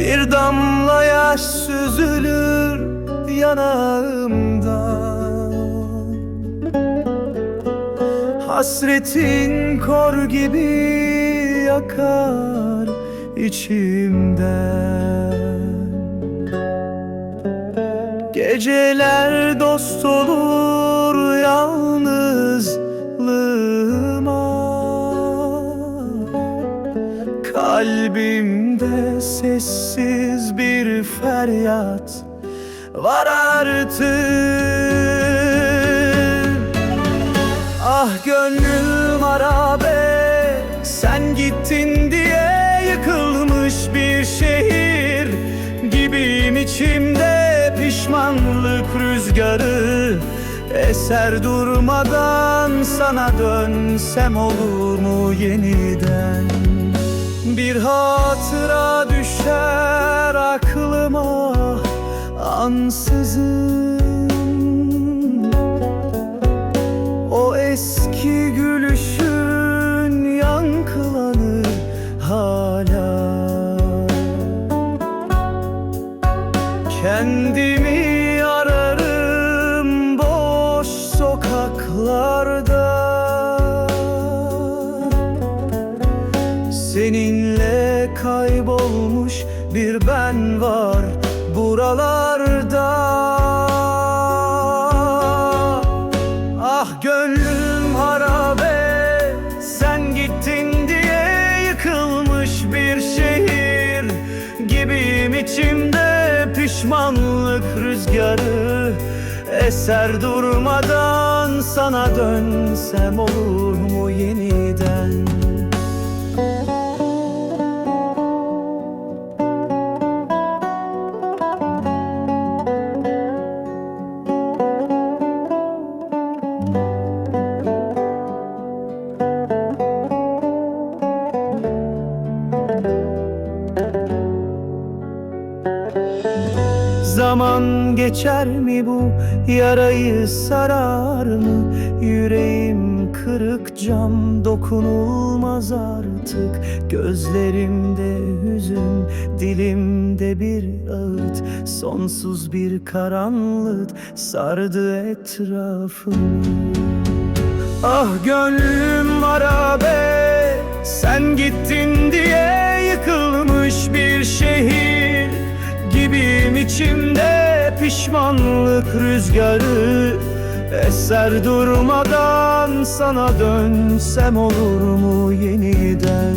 Bir damla yaş süzülür yanağımdan Hasretin kor gibi yakar içimden Geceler dost olur Kalbimde sessiz bir feryat var artık. Ah gönlüm arabe Sen gittin diye yıkılmış bir şehir. Gibiyim içimde pişmanlık rüzgarı. Eser durmadan sana dönsem olur mu yeniden Bir hatıra düşer aklıma ansızın. O eski gülüşün yankılanır hala. Kendimi ararım boş sokaklarda. Kaybolmuş bir ben var buralarda. Ah gönlüm harabe Sen gittin diye yıkılmış bir şehir. Gibiyim içimde pişmanlık rüzgarı. Eser durmadan sana dönsem olur mu yeniden Zaman geçer mi bu? Yarayı sarar mı? Yüreğim kırık cam dokunulmaz artık. Gözlerimde hüzün dilimde bir ağıt. Sonsuz bir karanlık sardı etrafımı. Ah gönlüm harabe Sen gittin diye yıkılmış bir şehir pişmanlık rüzgarı Eser durmadan sana dönsem olur mu yeniden